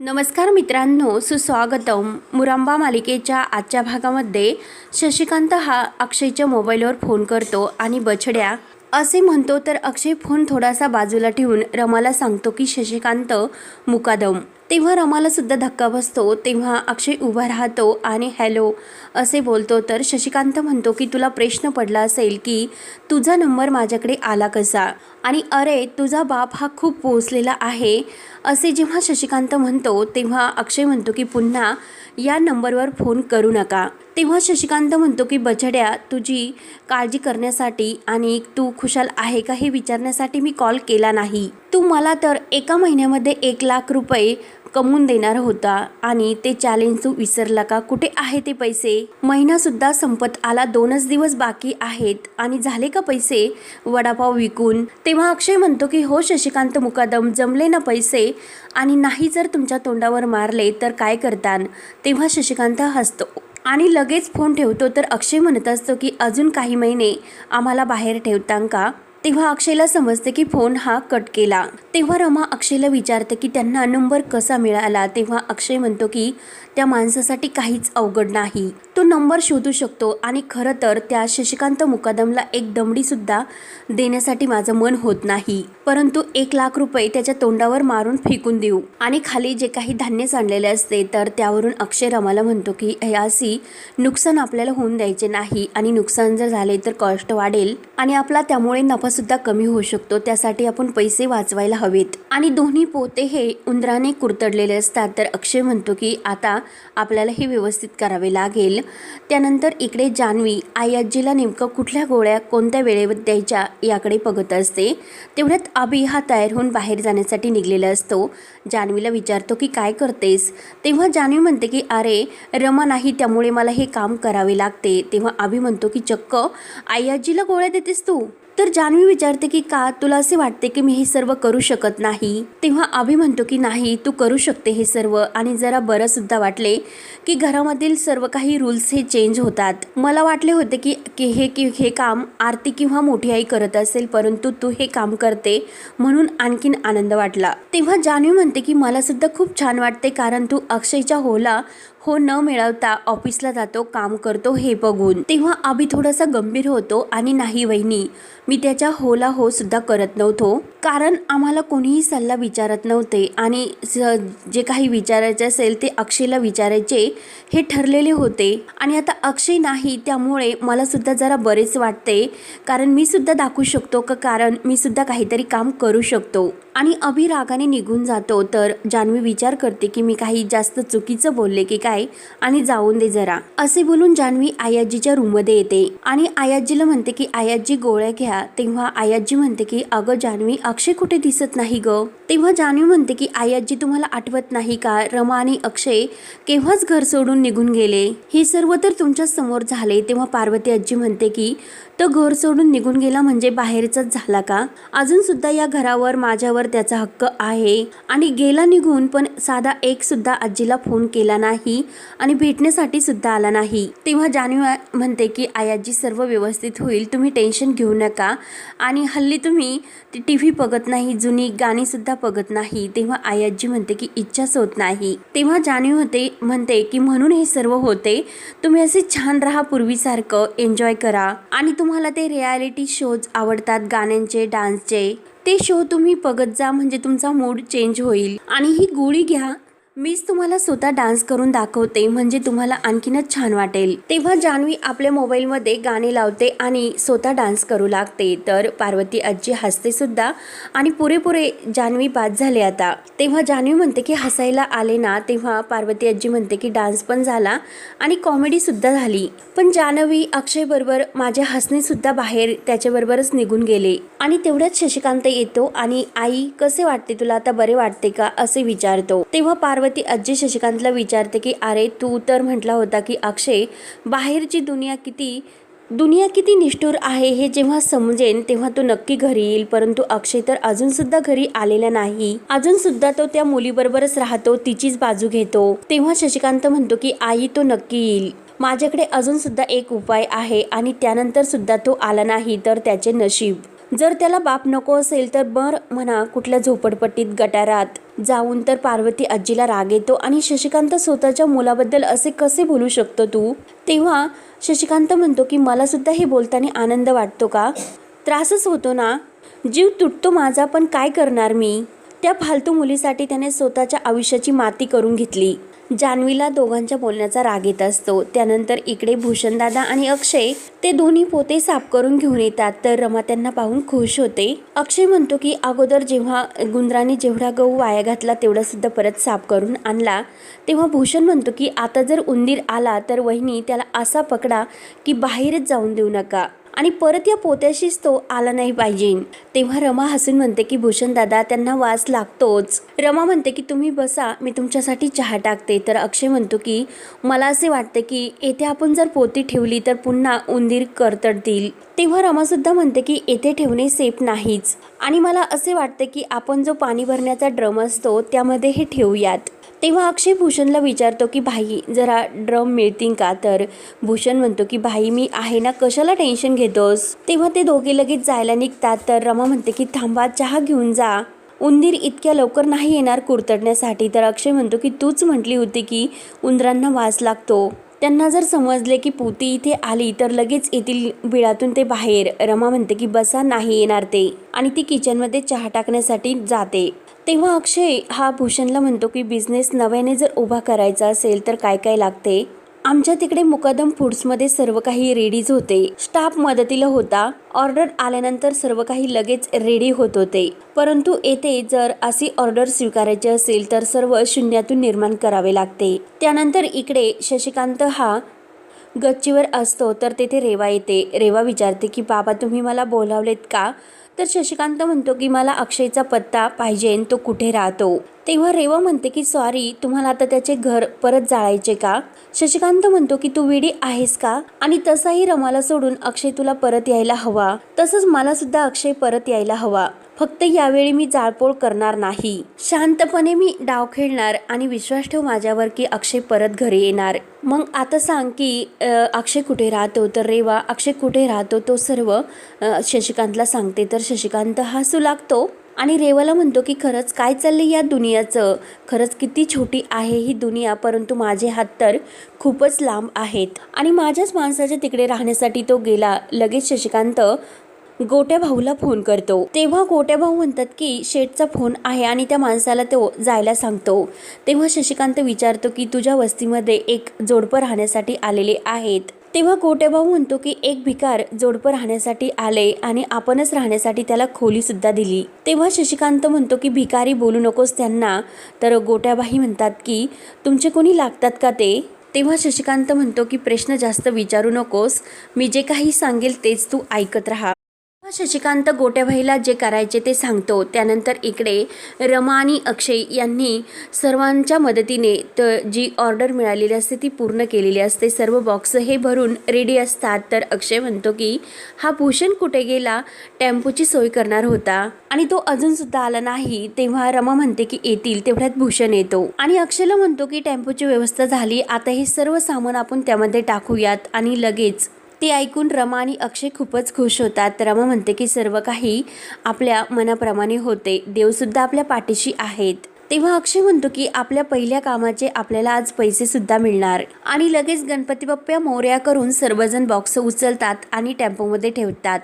नमस्कार मित्रांनो सुस्वागतम. मुरांबा मालिकेच्या आजच्या भागामध्ये शशिकांत हा अक्षयच्या मोबाईलवर फोन करतो आणि बछड्या असे म्हणतो तर अक्षय फोन थोडासा बाजूला ठेवून रमाला सांगतो की शशिकांत मुकादम. तेव्हा रमालासुद्धा धक्का बसतो. तेव्हा अक्षय उभा राहतो आणि हॅलो असे बोलतो. तर शशिकांत म्हणतो की तुला प्रश्न पडला असेल की तुझा नंबर माझ्याकडे आला कसा? आणि अरे तुझा बाप हा खूप पोचलेला आहे. असे जेव्हा शशिकांत म्हणतो तेव्हा अक्षय म्हणतो की पुन्हा या नंबरवर फोन करू नका. तेव्हा शशिकांत म्हणतो की बछड्या तुझी काळजी करण्यासाठी आणि तू खुशाल आहे का हे विचारण्यासाठी मी कॉल केला नाही. तू मला तर एका महिन्यामध्ये एक लाख रुपये कमवून देणार होता आणि ते चॅलेंज तू विसरला का? कुठे आहे ते पैसे? महिनासुद्धा संपत आला दोनच दिवस बाकी आहेत. आणि झाले का पैसे? वडापाव विकून. तेव्हा अक्षय म्हणतो की हो शशिकांत मुकादम जमले ना पैसे. आणि नाही जर तुमच्या तोंडावर मारले तर काय करतान? तेव्हा शशिकांत हसतो आणि लगेच फोन ठेवतो. तर अक्षय म्हणत असतो की अजून काही महिने आम्हाला बाहेर ठेवतां का? तेव्हा अक्षयला समजते की फोन हा कट केला. तेव्हा रमा अक्षयला विचारते की त्यांना नंबर कसा मिळाला? तेव्हा अक्षय म्हणतो की त्या माणसासाठी काहीच अवघड नाही. तो नंबर शोधू शकतो आणि खरं तर त्या शशिकांत मुकादमला एक दमडीसुद्धा देण्यासाठी माझं मन होत नाही. परंतु एक लाख रुपये त्याच्या तोंडावर मारून फेकून देऊ. आणि खाली जे काही धान्य सांडलेले असते तर त्यावरून अक्षय रमाला म्हणतो की यासी नुकसान आपल्याला होऊन द्यायचे नाही. आणि नुकसान जर झाले तर कॉस्ट वाढेल. आणि आपला त्यामुळे नफासुद्धा कमी होऊ शकतो. त्यासाठी आपण पैसे वाचवायला हवेत. आणि दोन्ही पोते हे उंदराने कुरतडलेले असतात. तर अक्षय म्हणतो की आता आपल्याला हे व्यवस्थित करावे लागेल. त्यानंतर इकडे जान्हवी आई आजीला नेमकं कुठल्या गोळ्या कोणत्या वेळेवर द्यायच्या याकडे बघत असते. तेवढ्यात अभि हा तयार होऊन बाहेर जाण्यासाठी निघलेला असतो. जान्हवीला विचारतो की काय करतेस? तेव्हा जान्हवी म्हणते की अरे रमा नाही त्यामुळे मला हे काम करावे लागते. तेव्हा अभि म्हणतो की चक्क आई गोळ्या देतेस तू? तर जान्हवी विचारते की का तुला असे वाटते की मी हे सर्व करू शकत नाही? तेव्हा अभि म्हणतो की नाही तू करू शकते हे सर्व आणि जरा बरं सुद्धा वाटले की घरामधील सर्व काही रूल्स हे चेंज होतात. मला वाटले होते की की हे की हे काम आरती किंवा मोठी आई करत असेल परंतु तू हे काम करते म्हणून आणखीन आनंद वाटला. तेव्हा जान्हवी म्हणते की मला सुद्धा खूप छान वाटते कारण तू अक्षयच्या होला हो न मिळवता ऑफिसला जातो काम करतो हे बघून. तेव्हा अभि थोडासा गंभीर होतो आणि नाही वहिनी. मी त्याच्या होला हो सुद्धा करत नव्हतो. कारण आम्हाला कोणीही सल्ला विचारत नव्हते आणि स- जे काही विचारायचे असेल ते अक्षयला विचारायचे हे ठरलेले होते. आणि आता अक्षय नाही त्यामुळे मला सुद्धा जरा बरेच वाटते. कारण मी सुद्धा दाखवू शकतो का? कारण मी सुद्धा काहीतरी काम करू शकतो. आणि अभिरागाने निघून जातो. तर जान्हवी विचार करते की मी काही जास्त चुकीचं बोलले की काय? आणि जाऊन दे जरा. असे बोलून जान्हवी आयाजीच्या रूममध्ये येते. आणि आयाजीला म्हणते की आयाजी गोळ्या घ्या. तेव्हा आयाजी म्हणते की अगं जान्हवी अक्षय कुठे दिसत नाही ग? तेव्हा जान्हवी म्हणते की आयाजी तुम्हाला आठवत नाही का? रमा आणि अक्षय केव्हाच घर सोडून निघून गेले? हे सर्व तर तुमच्यासमोर झाले तेव्हा पार्वती आजी म्हणते की तो घर सोडून निघून गेला म्हणजे बाहेरचाच झाला का? अजून सुद्धा या घरावर माझ्यावर त्याचा हक्क आहे. आणि गेला निघून पण साधा एक सुद्धा आजीला फोन केला नाही आणि भेटण्यासाठी सुद्धा आला नाही. तेव्हा जान्हवी म्हणते की आयाजी सर्व व्यवस्थित होईल. तुम्ही टेन्शन घेऊ नका. आणि हल्ली तुम्ही ती टी व्ही बघत नाही जुनी गाणी सुद्धा बघत नाही. तेव्हा आयाजी म्हणते की इच्छाच होत नाही. तेव्हा जाणीव होते म्हणते की म्हणून हे सर्व होते. तुम्ही असे छान राहा पूर्वीसारखं. एन्जॉय करा. आणि तुम्हाला ते रियालिटी शोज आवडतात गाण्यांचे डान्सचे ते शो तुम्ही बघत जा म्हणजे तुमचा मूड चेंज होईल. आणि ही गोळी घ्या मीच तुम्हाला स्वतः डान्स करून दाखवते म्हणजे तुम्हाला आणखीनच छान वाटेल. तेव्हा जान्हवी आपल्या मोबाईलमध्ये गाणे लावते आणि स्वतः डान्स करू लागते. तर पार्वती आजी हसते सुद्धा आणि पुरेपुरे जान्हवी बाद झाले आता. तेव्हा जान्हवी म्हणते की हसायला आले ना तेव्हा पार्वती आजी म्हणते की डान्स पण झाला आणि कॉमेडी सुद्धा झाली. पण जान्हवी अक्षयबरोबर माझ्या माझे हसणे सुद्धा बाहेर त्याच्याबरोबरच निघून गेले. आणि तेवढ्याच शशिकांत येतो आणि आई कसे वाटते तुला? आता बरे वाटते का? असे विचारतो. तेव्हा पार्वती आजी शशिकांतला विचारते की अरे तू तर म्हटला होता की अक्षय बाहेरची दुनिया किती दुनिया किती निष्ठुर आहे हे जेव्हा समजेन तेव्हा तो नक्की घरी येईल. परंतु अक्षय तर अजूनसुद्धा घरी आलेला नाही. अजूनसुद्धा तो त्या मुलीबरोबरच राहतो तिचीच बाजू घेतो. तेव्हा शशिकांत म्हणतो की आई तो नक्की येईल. माझ्याकडे अजूनसुद्धा एक उपाय आहे आणि त्यानंतर सुद्धा तो आला नाही तर त्याचे नशीब. जर त्याला बाप नको असेल तर बर म्हणा कुठल्या झोपडपट्टीत गटारात जाऊन तर पार्वती आजीला राग येतो आणि शशिकांत स्वतःच्या मुलाबद्दल असे कसे बोलू शकतो तू? तेव्हा शशिकांत म्हणतो की मला सुद्धा हे बोलताना आनंद वाटतो का? त्रासच होतो ना? जीव तुटतो माझा पण काय करणार मी? त्या फालतू मुलीसाठी त्याने स्वतःच्या आयुष्याची माती करून घेतली. जान्हवीला दोघांच्या बोलण्याचा राग येत असतो. त्यानंतर इकडे भूषणदादा आणि अक्षय ते दोन्ही पोते साफ करून घेऊन येतात. तर रमा त्यांना पाहून खुश होते. अक्षय म्हणतो की अगोदर जेव्हा गुंद्राने जेवढा गहू वाया घातला तेवढा सुद्धा परत साफ करून आणला. तेव्हा भूषण म्हणतो की आता जर उंदीर आला तर वहिनी त्याला असा पकडा की बाहेरच जाऊन देऊ नका. आणि परत या पोत्याशीच तो आला नाही पाहिजे. तेव्हा रमा हसून म्हणते की भूषण दादा त्यांना वास लागतोच. रमा म्हणते की तुम्ही बसा मी तुमच्यासाठी चहा टाकते. तर अक्षय म्हणतो की मला असे वाटते की येथे आपण जर पोती ठेवली तर पुन्हा उंदीर करतडतील. तेव्हा रमा सुद्धा म्हणते की येथे ठेवणे सेफ नाहीच. आणि मला असे वाटते की आपण जो पाणी भरण्याचा ड्रम असतो त्यामध्ये हे ठेवूयात. तेव्हा अक्षय भूषणला विचारतो की भाई जरा ड्रम मिळतील का? तर भूषण म्हणतो की भाई मी आहे ना कशाला टेन्शन घेतोस? तेव्हा ते दोघे लगेच जायला निघतात तर रमा म्हणते की थांबा चहा घेऊन जा. उंदीर इतक्या लवकर नाही येणार कुरतडण्यासाठी तर अक्षय म्हणतो की तूच म्हटली होती की उंदरांना वास लागतो. त्यांना जर समजले की पोती इथे आली तर लगेच येथील बिळातून ते बाहेर. रमा म्हणते की बसा नाही येणार ते. आणि ती किचनमध्ये चहा टाकण्यासाठी जाते. तेव्हा अक्षय हा भूषणला म्हणतो की बिझनेस नव्याने जर उभा करायचा असेल तर काय काय लागते? आमच्या तिकडे मुकदम फूड्समध्ये सर्व काही रेडीज होते. स्टाफ मदतीला होता. ऑर्डर आल्यानंतर सर्व काही लगेच रेडी होत होते. परंतु येथे जर अशी ऑर्डर स्वीकारायची असेल तर सर्व शून्यातून निर्माण करावे लागते. त्यानंतर इकडे शशिकांत हा गच्चीवर असतो तर तेथे रेवा येते. रेवा विचारते की बाबा तुम्ही मला बोलावलेत का? तर शशिकांत म्हणतो की मला अक्षयचा पत्ता पाहिजे तो कुठे राहतो? तेव्हा रेवा म्हणते की सॉरी तुम्हाला आता त्याचे घर परत जाळायचे का? शशिकांत म्हणतो की तू विडी आहेस का? आणि तसाही रमाला सोडून अक्षय तुला परत यायला हवा. तसंच मला सुद्धा अक्षय परत यायला हवा. फक्त यावेळी मी जाळपोळ करणार नाही. शांतपणे मी डाव खेळणार आणि विश्वास ठेव माझ्यावर की अक्षय परत घरी येणार. मग आता सांग की अक्षय कुठे राहतो? तर रेवा अक्षय कुठे राहतो? तो सर्व शशिकांतला सांगते. तर शशिकांत हसू लागतो. आणि रेवाला म्हणतो की खरंच काय चालले या दुनियाचं? खरंच किती छोटी आहे ही दुनिया परंतु माझे हात तर खूपच लांब आहेत. आणि माझ्याच माणसाच्या तिकडे राहण्यासाठी तो गेला. लगेच शशिकांत गोट्या भाऊला फोन करतो. तेव्हा गोट्या भाऊ म्हणतात की शेठचा फोन आहे आणि त्या माणसाला तो जायला सांगतो. तेव्हा शशिकांत विचारतो की तुझ्या वस्तीमध्ये एक जोडपं राहण्यासाठी आलेले आहेत. तेव्हा गोट्याभाऊ म्हणतो की एक भिकार जोडपं राहण्यासाठी आले आणि आपणच राहण्यासाठी त्याला खोलीसुद्धा दिली. तेव्हा शशिकांत म्हणतो की भिकारी बोलू नकोस त्यांना. तर गोट्याबाई म्हणतात की तुमचे कोणी लागतात का ते? तेव्हा शशिकांत म्हणतो की प्रश्न जास्त विचारू नकोस. मी जे काही सांगेल तेच तू ऐकत राहा. शशिकांत गोट्याबाईला जे करायचे ते सांगतो. त्यानंतर इकडे रमा आणि अक्षय यांनी सर्वांच्या मदतीने त जी ऑर्डर मिळालेली असते ती पूर्ण केलेली असते. सर्व बॉक्स हे भरून रेडी असतात. तर अक्षय म्हणतो की हा भूषण कुठे गेला? टेम्पोची सोय करणार होता. आणि तो अजूनसुद्धा आला नाही. तेव्हा रमा म्हणते की येतील. तेवढ्यात भूषण येतो. आणि अक्षयला म्हणतो की टेम्पोची व्यवस्था झाली. आता हे सर्व सामान आपण त्यामध्ये टाकूयात. आणि लगेच ते ऐकून रमा आणि अक्षय खूपच खुश होतात. रमा म्हणते की सर्व काही आपल्या मनाप्रमाणे होते. देवसुद्धा आपल्या पाठीशी आहेत. तेव्हा अक्षय म्हणतो की आपल्या पहिल्या कामाचे आपल्याला आज पैसे सुद्धा मिळणार. आणि लगेच गणपती बाप्पा मोर्या करून सर्वजण बॉक्स उचलतात आणि टेम्पोमध्ये ठेवतात.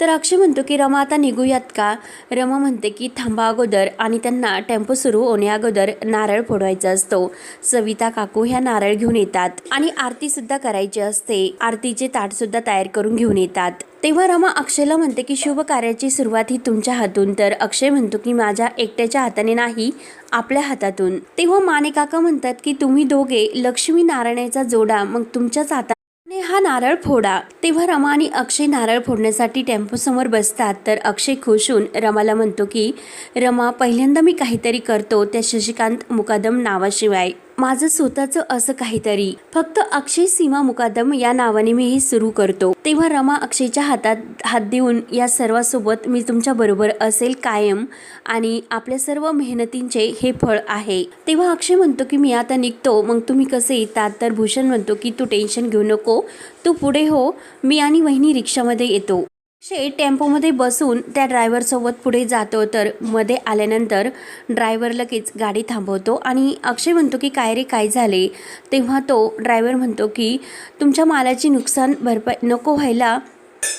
तर अक्षय म्हणतो की रमा आता निघूयात का? रमा म्हणते की थांबा अगोदर. आणि त्यांना टेम्पो सुरू होण्या अगोदर नारळ फोडवायचा असतो. सविता काकू ह्या नारळ घेऊन येतात आणि आरती सुद्धा करायची असते. आरतीचे ताट सुद्धा तयार करून घेऊन येतात. तेव्हा रमा अक्षयला म्हणते की शुभ कार्याची सुरुवात ही तुमच्या हातून. तर अक्षय म्हणतो की माझ्या एकट्याच्या हाताने नाही आपल्या हातातून. तेव्हा माने काका म्हणतात की तुम्ही दोघे लक्ष्मी नारायणाचा जोडा मग तुमच्याच हातात ने हा नारळ फोडा. तेव्हा रमा आणि अक्षय नारळ फोडण्यासाठी टेम्पोसमोर बसतात. तर अक्षय खुश होऊन रमाला म्हणतो की रमा पहिल्यांदा मी काहीतरी करतो. त्या शशिकांत मुकादम नावाशिवाय. माझं स्वतःचं असं काहीतरी. फक्त अक्षय सीमा मुकादम या नावाने मी हे सुरू करतो. तेव्हा रमा अक्षयच्या हातात हात देऊन या सर्वांसोबत मी तुमच्या बरोबर असेल कायम आणि आपल्या सर्व मेहनतींचे हे फळ आहे. तेव्हा अक्षय म्हणतो की मी आता निघतो. मग तुम्ही कसे येतात? तर भूषण म्हणतो की तू टेन्शन घेऊ नको. तू पुढे हो. मी आणि वहिनी रिक्षामध्ये येतो. अक्षय टेम्पोमध्ये बसून त्या ड्रायव्हरसोबत पुढे जातो तर मध्ये आल्यानंतर ड्रायव्हर लगेच गाडी थांबवतो आणि अक्षय म्हणतो की काय रे काय झाले? तेव्हा तो ड्रायव्हर म्हणतो की तुमच्या मालाची नुकसान भरपाई नको व्हायला.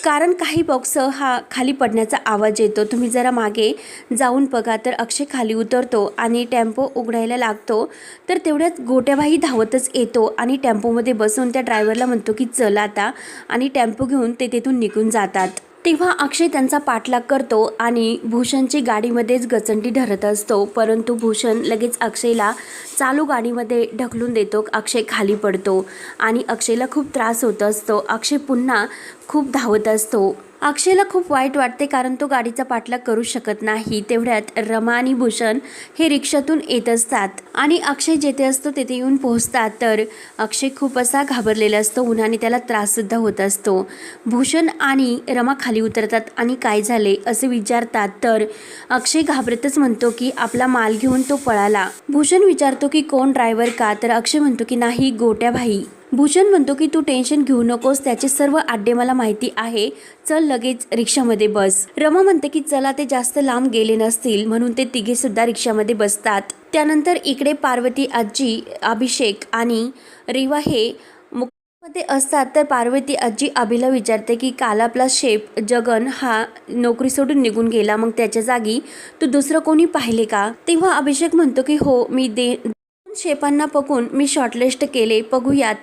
कारण काही बॉक्स हा खाली पडण्याचा आवाज येतो. तुम्ही जरा मागे जाऊन बघा. तर अक्षय खाली उतरतो आणि टेम्पो उघडायला लागतो. तर तेवढ्यात गोट्याबाई धावतच येतो आणि टेम्पोमध्ये बसून त्या ड्रायव्हरला म्हणतो की चल आता. आणि टेम्पो घेऊन ते तिथून निघून जातात. तेव्हा अक्षय त्यांचा पाठलाग करतो आणि भूषणची गाडीमध्येच गचंडी धरत असतो. परंतु भूषण लगेच अक्षयला चालू गाडीमध्ये ढकलून देतो. अक्षय खाली पडतो आणि अक्षयला खूप त्रास होत असतो. अक्षय पुन्हा खूप धावत असतो. अक्षयला खूप वाईट वाटते कारण तो गाडीचा पाठलाग करू शकत नाही. तेवढ्यात रमा आणि भूषण हे रिक्षातून येत असतात आणि अक्षय जेथे असतो तेथे येऊन पोहोचतात. तर अक्षय खूप असा घाबरलेला असतो. उन्हाने त्याला त्राससुद्धा होत असतो. भूषण आणि रमा खाली उतरतात आणि काय झाले असे विचारतात. तर अक्षय घाबरतच म्हणतो की आपला माल घेऊन तो पळाला. भूषण विचारतो की कोण ड्रायव्हर का? तर अक्षय म्हणतो की नाही गोट्या भाई भूषण म्हणतो की तू टेन्शन घेऊ नकोस त्याचे सर्व आड्डे मला माहिती आहे. चल लगेच रिक्षामध्ये बस. रमा म्हणते की चला ते जास्त लांब गेले नसतील म्हणून ते तिघे सुद्धा रिक्षामध्ये बसतात. त्यानंतर इकडे पार्वती आजी अभिषेक आणि रिवा हे मुक- मध्ये असतात. तर पार्वती आजी अभिला विचारते की काल आपला शेप जगन हा नोकरी सोडून निघून गेला मग त्याच्या जागी तू दुसरं कोणी पाहिले का? तेव्हा अभिषेक म्हणतो की हो मी दे दोन शेपांना पकून मी शॉर्टलिस्ट केले बघूयात.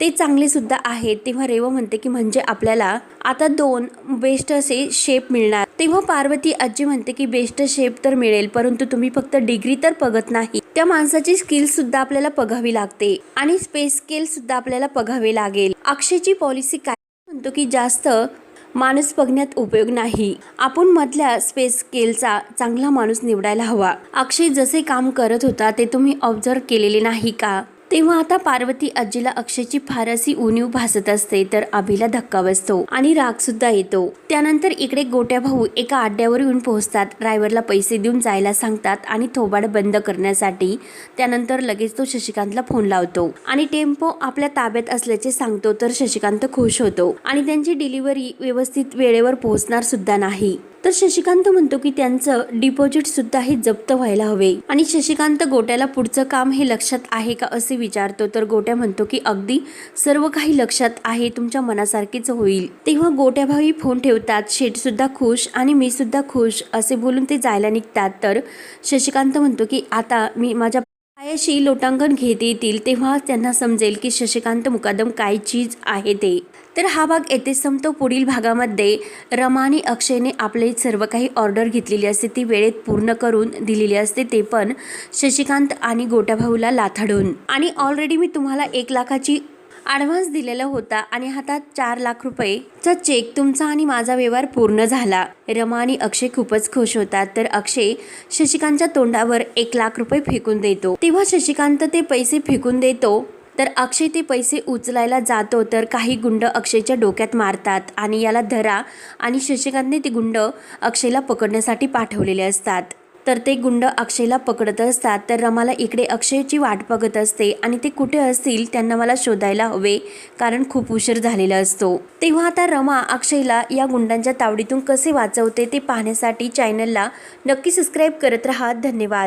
ते चांगलेसुद्धा आहेत. तेव्हा रेवा म्हणते की म्हणजे आपल्याला आता दोन बेस्ट असे शेप मिळणार. तेव्हा पार्वती आजी म्हणते की बेस्ट शेप तर मिळेल परंतु तुम्ही फक्त डिग्री तर बघत नाही. त्या माणसाची स्किल सुद्धा आपल्याला बघावी लागते आणि स्पेस स्किल सुद्धा आपल्याला बघावे लागेल. अक्षयची पॉलिसी काय? म्हणतो की जास्त माणूस बघण्यात उपयोग नाही. आपण मधल्या स्पेस स्केलचा चांगला माणूस निवडायला हवा. अक्षय जसे काम करत होता ते तुम्ही ऑब्झर्व केलेले नाही का? तेव्हा आता पार्वती आजीला अक्षयची फारशी उणीव भासत असते तर अभिला धक्का बसतो आणि राग सुद्धा येतो. त्यानंतर इकडे गोट्या भाऊ एका अड्ड्यावर येऊन पोहोचतात. ड्रायव्हरला पैसे देऊन जायला सांगतात आणि थोबाड बंद करण्यासाठी त्यानंतर लगेच तो शशिकांतला फोन लावतो. आणि टेम्पो आपल्या ताब्यात असल्याचे सांगतो तर शशिकांत खुश होतो आणि त्यांची डिलिव्हरी व्यवस्थित वेळेवर पोहोचणार सुद्धा नाही. तर शशिकांत म्हणतो की त्यांचं डिपॉझिट सुद्धा हे जप्त व्हायला हवे. आणि शशिकांत गोट्याला पुढचं काम हे लक्षात आहे का असे विचारतो. तर गोट्या म्हणतो की अगदी सर्व काही लक्षात आहे तुमच्या मनासारखेच होईल. तेव्हा गोट्याभावी फोन ठेवतात शेठ सुद्धा खुश आणि मी सुद्धा खुश असे बोलून ते जायला निघतात. तर शशिकांत म्हणतो की आता मी माझ्या पायाशी लोटांगण घेत येतील तेव्हा त्यांना समजेल की शशिकांत मुकादम काय चीज आहे ते. तर हा भाग येथे संपतो. पुढील भागामध्ये रमाने अक्षयने आपले सर्व काही ऑर्डर घेतलेली असते ती वेळेत पूर्ण करून दिलेली असते ते पण शशिकांत आणि गोट्याभाऊला लाथाडून. आणि ऑलरेडी मी तुम्हाला एक लाखाची ॲडव्हान्स दिलेला होता आणि हातात चार लाख रुपयेचा चेक तुमचा आणि माझा व्यवहार पूर्ण झाला. रमा आणि अक्षय खूपच खुश होतात तर अक्षय शशिकांतच्या तोंडावर एक लाख रुपये फेकून देतो. तेव्हा शशिकांत ते पैसे फेकून देतो तर अक्षय ते पैसे उचलायला जातो तर काही गुंड अक्षयच्या डोक्यात मारतात आणि याला धरा आणि शशिकांतने ते गुंड अक्षयला पकडण्यासाठी पाठवलेले असतात. तर ते गुंड अक्षयला पकडत असतात. तर रमाला इकडे अक्षयची वाट बघत असते आणि ते कुठे असतील त्यांना मला शोधायला हवे कारण खूप उशीर झालेला असतो. तेव्हा आता रमा अक्षयला या गुंडांच्या तावडीतून कसे वाचवते ते पाहण्यासाठी चॅनलला नक्की सबस्क्राईब करत राहा. धन्यवाद.